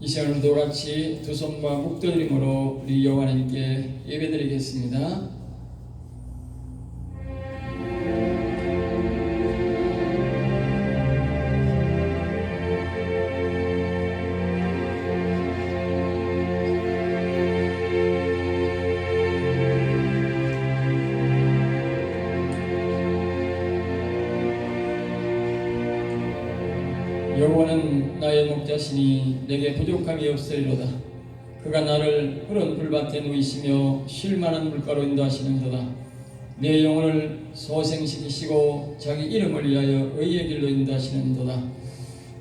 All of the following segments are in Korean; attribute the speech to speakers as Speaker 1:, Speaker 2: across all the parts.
Speaker 1: 이 시간에도 같이 두 손과 목도드림으로 우리 여호와 하나님께 예배드리겠습니다. 부족함이 없으리로다. 그가 나를 푸른 풀밭에 누이시며 쉴 만한 물가로 인도하시는도다. 내 영혼을 소생시키시고 자기 이름을 위하여 의의 길로 인도하시는도다.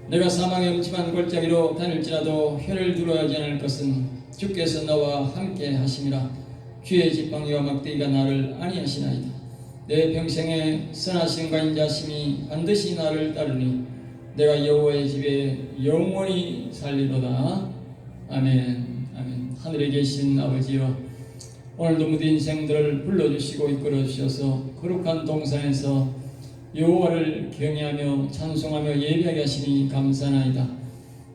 Speaker 1: 내가 사망의 음침한 골짜기로 다닐지라도 혀를 두려워하지 않을 것은 주께서 나와 함께 하심이라. 귀의 지팡이와 막대기가 나를 안위하시나이다. 내 평생에 선하심과 인자심이 반드시 나를 따르니 내가 여호와의 집에 영원히 살리로다. 아멘. 아멘. 하늘에 계신 아버지여, 오늘도 모든 인생들을 불러주시고 이끌어 주셔서 거룩한 동산에서 여호와를 경외하며 찬송하며 예배하게 하시니 감사나이다.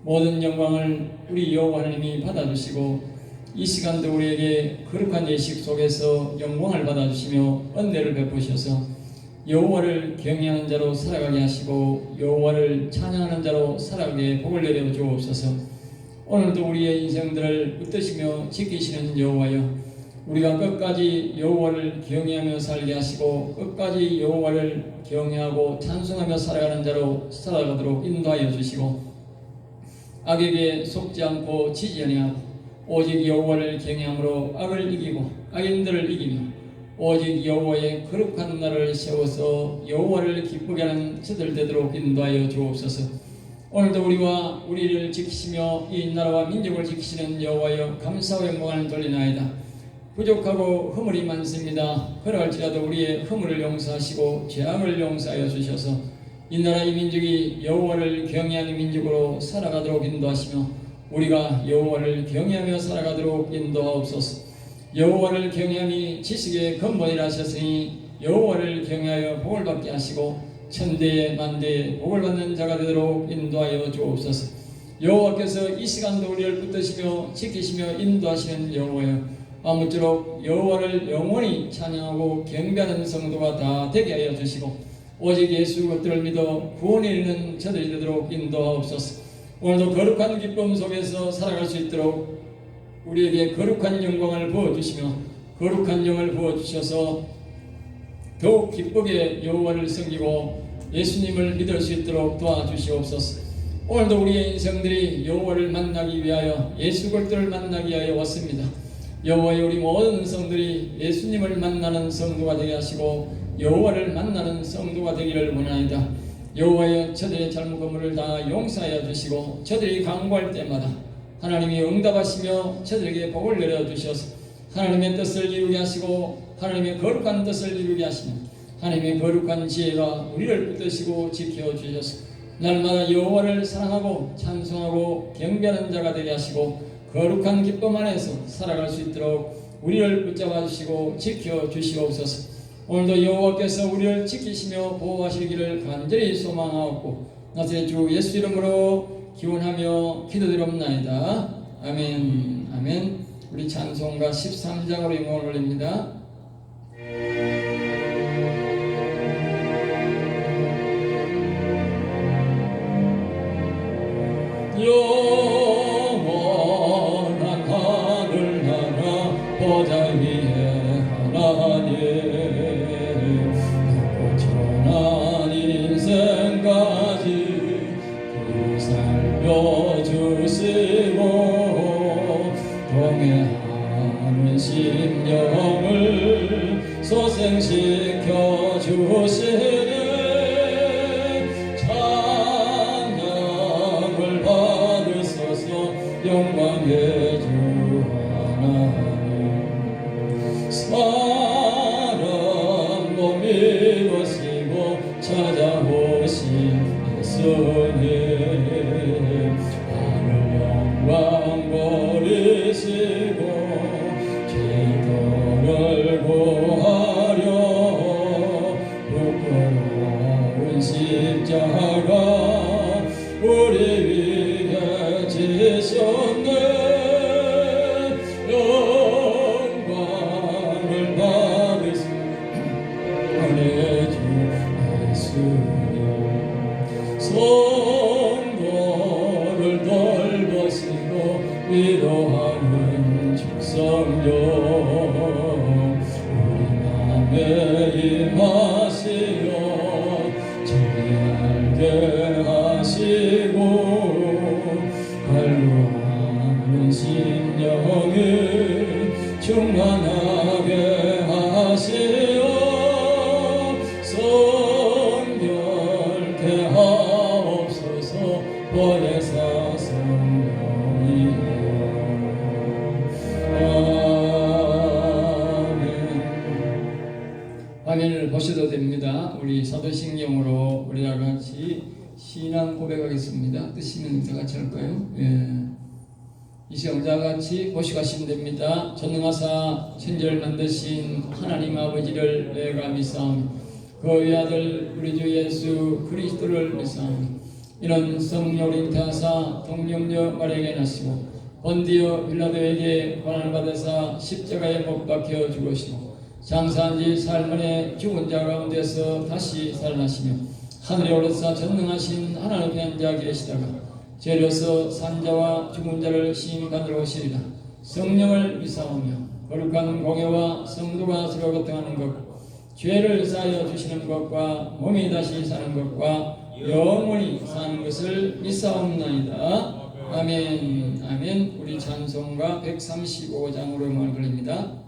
Speaker 1: 모든 영광을 우리 여호와 하나님이 받아주시고 이 시간도 우리에게 거룩한 예식 속에서 영광을 받아주시며 은혜를 베푸셔서 여호와를 경외하는 자로 살아가게 하시고 여호와를 찬양하는 자로 살아가게 복을 내려 주옵소서. 오늘도 우리의 인생들을 붙드시며 지키시는 여호와여, 우리가 끝까지 여호와를 경외하며 살게 하시고 끝까지 여호와를 경외하고 찬송하며 살아가는 자로 살아가도록 인도하여 주시고 악에게 속지 않고 지지 아니하고 오직 여호와를 경외함으로 악을 이기고 악인들을 이기며 오직 여호와의 거룩한 날을 세워서 여호와를 기쁘게 하는 저들 되도록 인도하여 주옵소서. 오늘도 우리와 우리를 지키시며 이 나라와 민족을 지키시는 여호와여 감사와 영광을 돌리나이다. 부족하고 허물이 많습니다. 그러할지라도 우리의 허물을 용서하시고 죄악을 용서하여 주셔서 이 나라 이 민족이 여호와를 경외하는 민족으로 살아가도록 인도하시며 우리가 여호와를 경외하며 살아가도록 인도하옵소서. 여호와를 경외함이 지식의 근본이라 하셨으니 여호와를 경외하여 복을 받게 하시고 천대에 만대에 복을 받는 자가 되도록 인도하여 주옵소서. 여호와께서 이 시간도 우리를 붙드시며 지키시며 인도하시는 여호와여 아무쪼록 여호와를 영원히 찬양하고 경배하는 성도가 다 되게 하여 주시고 오직 예수 것들을 믿어 구원에 이르는 저들이 되도록 인도하옵소서. 오늘도 거룩한 기쁨 속에서 살아갈 수 있도록 우리에게 거룩한 영광을 부어주시며 거룩한 영을 부어주셔서 더욱 기쁘게 여호와를 섬기고 예수님을 믿을 수 있도록 도와주시옵소서. 오늘도 우리의 인생들이 여호와를 만나기 위하여 예수 그리스도를 만나기 위하여 왔습니다. 여호와의 우리 모든 성들이 예수님을 만나는 성도가 되게 하시고 여호와를 만나는 성도가 되기를 원하이다. 여호와여 저들의 잘못 건물을 다 용서하여 주시고 저들이 강구할 때마다 하나님이 응답하시며 저들에게 복을 내려 주셔서 하나님의 뜻을 이루게 하시고 하나님의 거룩한 뜻을 이루게 하시며 하나님의 거룩한 지혜가 우리를 붙드시고 지켜 주셔서 날마다 여호와를 사랑하고 찬송하고 경배하는 자가 되게 하시고 거룩한 기쁨 안에서 살아갈 수 있도록 우리를 붙잡아 주시고 지켜 주시옵소서. 오늘도 여호와께서 우리를 지키시며 보호하시기를 간절히 소망하옵고 나사렛 주 예수 이름으로 기원하며 기도드립나이다. 아멘. 아멘. 우리 찬송가 13장으로 영광을 올립니다. 것으로 위로하는 축성령 우리 맘에 임하 우리 사도신경으로 우리 다 같이 신앙 고백하겠습니다. 뜨시면 다 같이 할까요? 예. 이 시간 다 같이 보시가시면 됩니다. 전능하사 천지를 만드신 하나님 아버지를 내가 믿사오니 그의 아들 우리 주 예수 그리스도를 믿사오니 이는 성령을 태하사 동령녀 마리아에게 나시고 본디오 빌라도에게 고난을 받으사 십자가에 못 박혀 죽으시고 장사한 지 만에 죽은 자 가운데서 다시 살아나시며 하늘에 올라사 전능하신 하나님의 한자 계시다가 죄로서 산자와 죽은 자를 받으러 오시리라. 성령을 미사오며 거룩한 공예와 성도가 서로 교통하는 것 죄를 사하여 주시는 것과 몸이 다시 사는 것과 영원히 사는 것을 미사옵나이다. 아멘. 아멘. 우리 찬송가 135장으로 음악을 걸립니다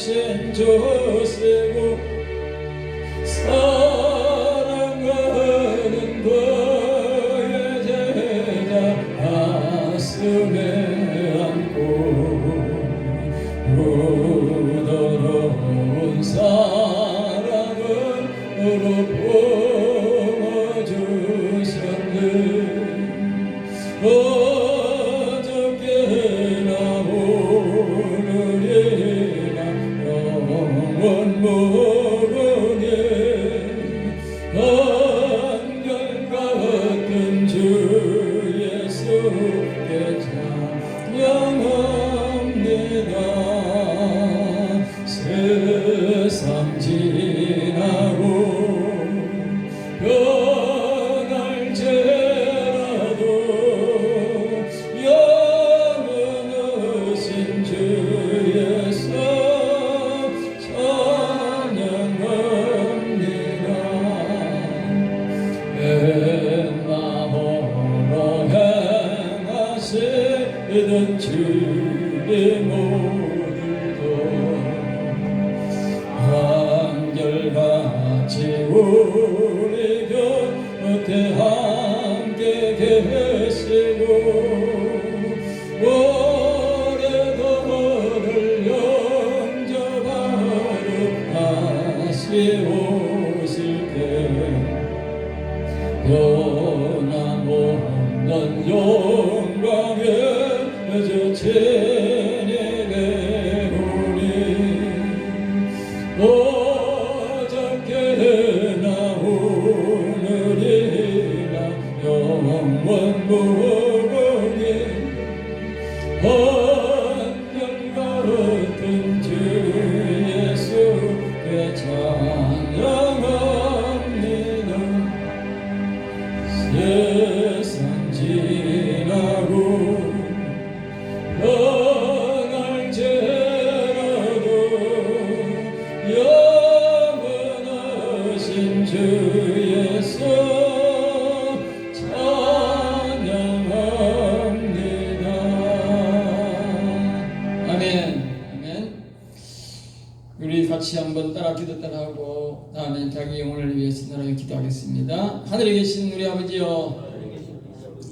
Speaker 1: 신 주시고 우리 곁에 함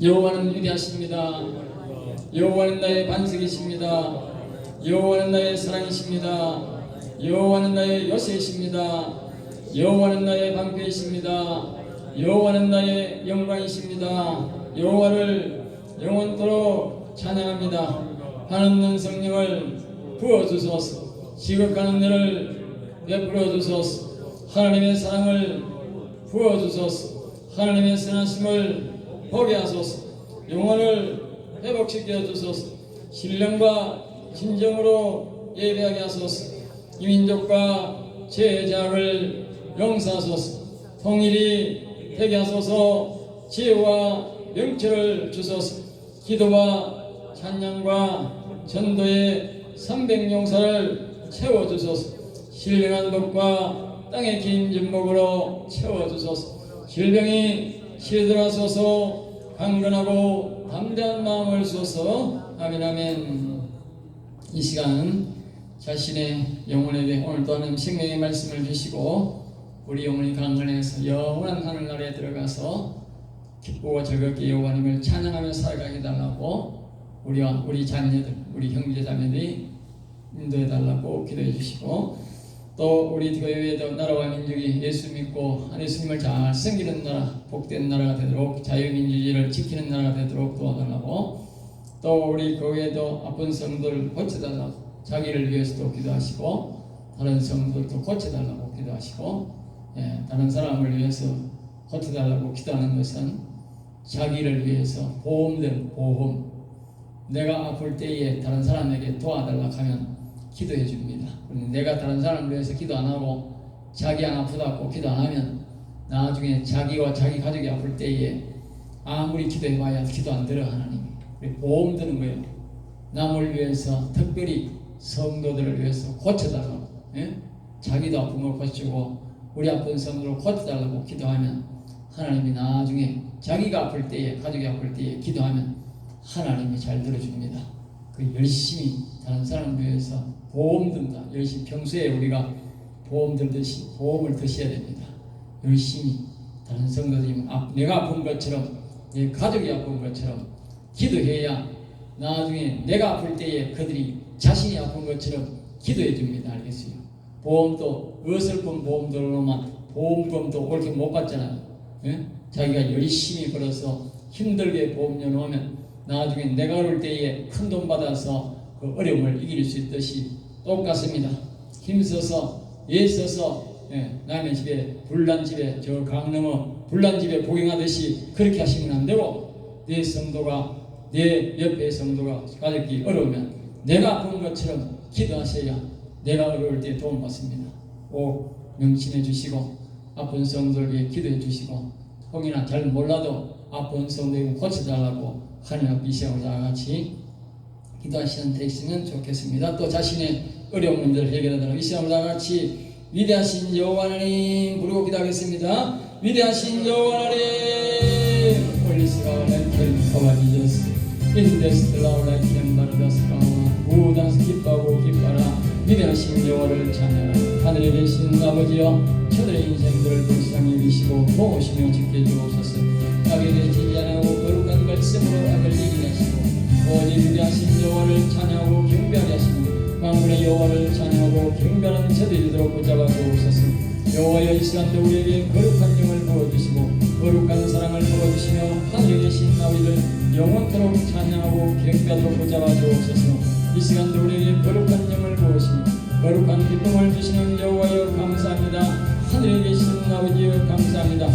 Speaker 1: 여호와는 위대하십니다. 여호와는 나의 반석이십니다. 여호와는 나의 사랑이십니다. 여호와는 나의 요새이십니다. 여호와는 나의 방패이십니다. 여호와는 나의 영광이십니다. 여호와를 영원토록 찬양합니다. 한없는 성령을 부어 주소서. 지극한 은혜를 베풀어 주소서. 하나님의 사랑을 부어 주소서. 하나님의 선하심을 보게 하소서. 영혼을 회복시켜 주소서. 신령과 진정으로 예배하게 하소서. 이 민족과 제자를 용서하소서. 통일이 되게 하소서. 지혜와 명철을 주소서. 기도와 찬양과 전도의 300용사를 채워주소서 신령한 법과 땅의 긴 진목으로 채워주소서 질병이 시들어서서 강건하고 담대한 마음을 주소서 아멘 아멘. 이 시간 자신의 영혼에게 오늘도 하는 생명의 말씀을 주시고 우리 영혼이 강건해서 영원한 하늘나라에 들어가서 기쁘고 즐겁게 여호와 님을 찬양하며 살아가게 달라고 우리와 우리 자녀들, 우리 형제 자매들이 인도해 달라고 기도해 주시고 또 우리 교회도 나라와 민족이 예수 믿고 예수님을 잘 섬기는 나라, 복된 나라가 되도록 자유민주주의를 지키는 나라가 되도록 도와달라고. 또 우리 교회도 아픈 성도를 고쳐달라고 자기를 위해서도 기도하시고 다른 성도들도 고쳐달라고 기도하시고 예, 다른 사람을 위해서 고쳐달라고 기도하는 것은 자기를 위해서 보험된 보험. 내가 아플 때에 다른 사람에게 도와달라 하면 기도해 줍니다. 내가 다른 사람을 위해서 기도 안 하고 자기 안 아프다고 기도 안 하면 나중에 자기와 자기 가족이 아플 때에 아무리 기도해봐야 기도 안 들어 하나님. 보험 드는 거예요. 남을 위해서 특별히 성도들을 위해서 고쳐달라고. 예? 자기도 걸 고치고 우리 아픈 성도를 고쳐달라고 기도하면 하나님이 나중에 자기가 아플 때에 가족이 아플 때에 기도하면 하나님이 잘 들어줍니다. 그 열심히 다른 사람을 위해서 보험 든다. 열심히 평소에 우리가 보험 들듯이 보험을 드셔야 됩니다. 열심히 다른 성도들이 아- 내가 아픈 것처럼 내 가족이 아픈 것처럼 기도해야 나중에 내가 아플 때에 그들이 자신이 아픈 것처럼 기도해 줍니다. 알겠어요? 보험도 어설픈 보험들로만 보험금도 옳게 못 받잖아요. 예? 자기가 열심히 벌어서 힘들게 보험료 넣으면 나중에 내가 어릴 때에 큰 돈 받아서 그 어려움을 이길 수 있듯이 똑같습니다. 힘써서 애써서 예, 남의 집에 불난 집에 저 강넘어 불난 집에 복용하듯이 그렇게 하시면 안 되고 내 성도가 내 옆에 성도가 가족이 어려우면 내가 아픈 것처럼 기도하셔야 내가 어려울 때 도움 받습니다. 꼭 명심해 주시고 아픈 위해 기도해 주시고 혹이나 잘 몰라도 아픈 성도를 고쳐달라고 하나님 시간을 다 같이 기도하시는 되시면 좋겠습니다. 또 자신의 문제를 해결하도록 다 같이 위대하신 여호와 하나님 부르고 기도하겠습니다. 위대하신 여호와 하나님 홀리스가 렌켈 가와니저스 In this loud light can 바르다스가 우다스 기뻐하고 기뻐라. 위대하신 여호와를 찬양하라. 하늘에 계신 아버지여 저들의 인생들을 불쌍히 여기시고 보호시며 지켜주옵소서. 악에게 진 말씀으로 악을 이기게 하시고 오직 위대하신 여호와를 찬양하고 경배하게 하시고 만군의 여호와를 찬양하고 경배하는 저들이도록 붙잡아 주옵소서. 여호와여 이 시간도 우리에게 거룩한 영을 부어주시고 거룩한 사랑을 부어주시며 하늘에 계신 아버지를 영원토록 찬양하고 경배하도록 붙잡아 주옵소서. 이 시간도 우리에게 거룩한 영을 부으시며 거룩한 기쁨을 주시는 여호와여 감사합니다. 하늘에 계신 아버지여 감사합니다.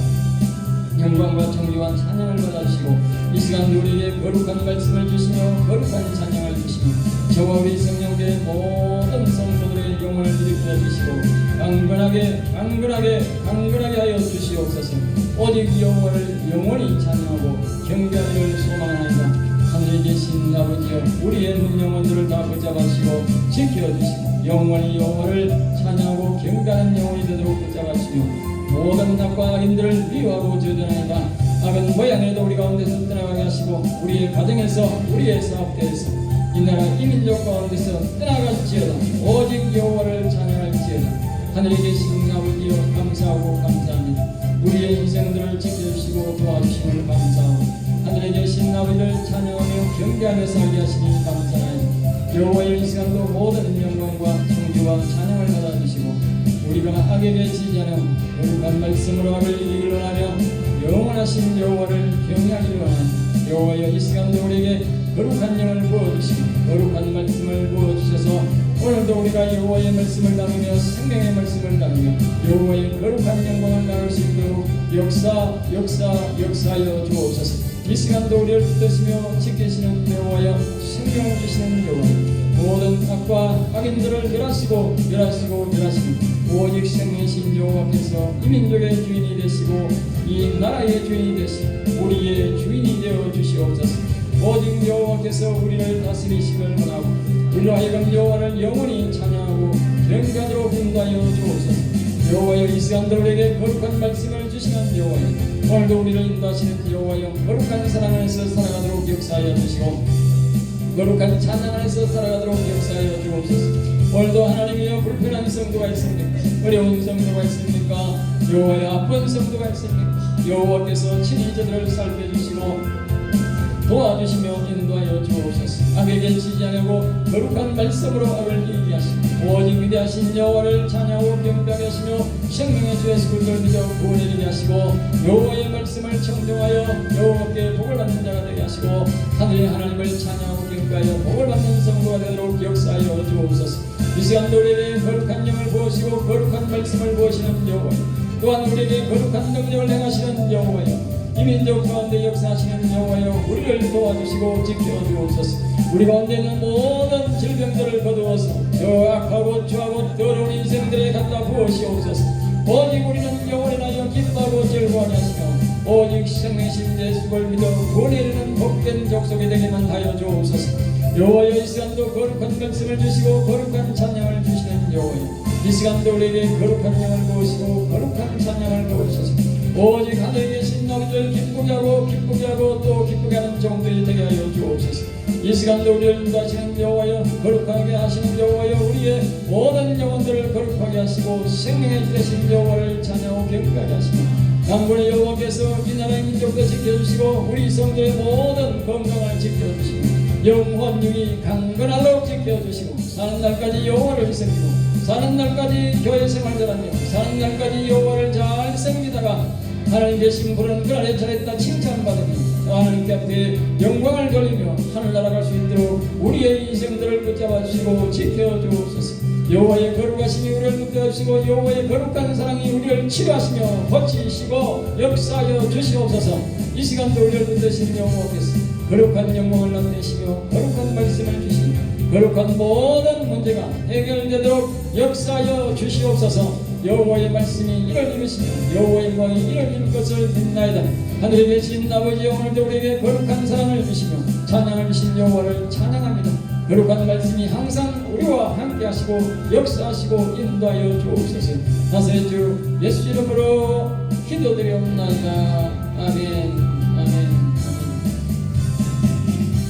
Speaker 1: 영광과 존귀와 찬양을 받아주시고 이 시간 우리에게 거룩한 말씀을 주시며 거룩한 찬양을 주시며 저와 우리 성령의 모든 성도들의 영혼을 일으켜 주시고 강건하게 강건하게 강건하게 하여 주시옵소서. 오직 여호와를 영원히 찬양하고 경배하기를 소망하나이다. 하늘에 계신 아버지여 우리의 눈 영혼들을 다 붙잡아시고 지켜주시고 영원히 여호와를 찬양하고 경배하는 영혼이 되도록 붙잡아시며 모든 낙과 악인들을 미워하고 저주하나이다 악은 모양에도 우리 가운데서 떠나가게 하시고 우리의 가정에서 우리의 사업대에서 이 나라 이 민족 가운데서 떠나갈지어다. 오직 여호와를 찬양할지어다. 하늘에 계신 아버지여 감사하고 감사합니다. 우리의 인생들을 지켜주시고 도와주심을 감사하고 하늘에 계신 아버지를 찬양하며 경배하며 살게 하시니 감사하니 여호와의 이 시간도 모든 영광과 존귀와 찬양을 받아주시고 우리가 악에게 지지 않은 거룩한 말씀으로 악을 이기기를 원하며 영원하신 여호와를 경외하기를 원하니 여호와여 이 시간도 우리에게 거룩한 영을 부어주시고 거룩한 말씀을 부어주셔서 오늘도 우리가 여호와의 말씀을 나누며 생명의 말씀을 나누며 여호와의 거룩한 영광을 나눌 수 있도록 역사 역사 역사하여 주옵소서. 이 시간도 우리를 붙드시며 지키시는 여호와여 생명을 주시는 여호와 모든 악과 악인들을 멸하시고 멸하시고 멸하시고 오직 생명이신 여호와께서 이 민족의 주인이 되시고 이 나라의 주인이 되시고 우리의 주인이 되어 주시옵소서. 오직 여호와께서 우리를 다스리시길 원하고 우리로 하여금 여호와를 영원히 찬양하고 경배하도록 인도하여 주옵소서. 여호와여 이 시간들 우리에게 거룩한 말씀을 주시는 여호와여 오늘도 우리를 인도하시는 여호와여 거룩한 사랑 안에서 살아가도록 역사하여 주시고 거룩한 찬양 안에서 살아가도록 역사하여 주옵소서 오늘도 하나님이여 불편한 성도가 있습니까? 어려운 성도가 있습니까? 여호와의 아픈 성도가 있습니까? 여호와께서 친히 저들을 살펴주시고 도와주시며 인도하여 주옵소서 악에게 지지 않고 거룩한 말씀으로 악을 이기게 하시고 오직 위대하신 여호와를 찬양하고 경배하게 하시며 생명의 주 예수 그리스도를 믿어 구원이게 하시고 여호와의 말씀을 청정하여 여호와께 복을 받는 자가 되게 하시고 하늘의 하나님을 찬양 경배하여 복을 받는 성도가 되도록 역사하여 주옵소서. 이 시간 우리에게 거룩한 영을 부으시고 거룩한 말씀을 부으시는 여호와 또한 우리에게 거룩한 능력을 행하시는 여호와여 이 민족 가운데 역사하시는 여호와여 우리를 도와주시고 지켜주옵소서. 우리 가운데 있는 모든 질병들을 거두어서 저 악하고 추하고 더러운 인생들에 갖다 부으시옵소서. 오직 우리는 영원히 나여 기뻐하고 즐거워하게 하시며 오직 생명신 예수를 믿어 구원에 이르는 복된 족속이 되게만 하여 주옵소서. 여호와여 이 시간도 거룩한 말씀을 주시고 거룩한 찬양을 주시는 여호와여 이 시간도 우리에게 거룩한 영을 부으시고 거룩한 찬양을 부으소서. 오직 하늘에 계신 너희들 기쁘게 하고 기쁘게 하고 또 기쁘게 하는 종들이 되게 하여 주옵소서. 이 시간도 우리를 인도하시는 여호와여 거룩하게 하시는 여호와여 우리의 모든 영혼들을 거룩하게 하시고 생명의 되신 여호와를 찬양하고 경배하게 하시고 강군의 여호와께서 이 나라의 민족도 지켜주시고 우리 성도의 모든 건강을 지켜주시고 영혼육이 강건하도록 지켜주시고 사는 날까지 여호와를 섬기고 사는 날까지 교회 생활 잘하며 사는 날까지 여호와를 잘 섬기다가 하나님 계신 분은 그 안에 잘했다 칭찬받으며 하나님께 앞에 영광을 돌리며 하늘 날아갈 수 있도록 우리의 인생들을 붙잡아 주시고 지켜 주옵소서 여호와의 거룩하심이 우리를 붙잡으시고 여호와의 거룩한 사랑이 우리를 치료하시며 고치시고 역사하여 주시옵소서. 이 시간도 우리를 붙드시는 여호와께서 거룩한 영광을 나타내시며 거룩한 말씀을 주시며 거룩한 모든 문제가 해결되도록 역사하여 주시옵소서. 여호와의 말씀이 이를 이루시며 여호와의 영광이 이를 이룰 것을 믿나이다. 하늘에 계신 아버지 오늘도 우리에게 거룩한 사랑을 주시며 찬양을 주신 여호와를 찬양합니다 거룩한 말씀이 항상 우리와 함께 하시고 역사하시고 인도하여 주옵소서. 나사렛 주 예수 이름으로 기도드리옵나이다. 아멘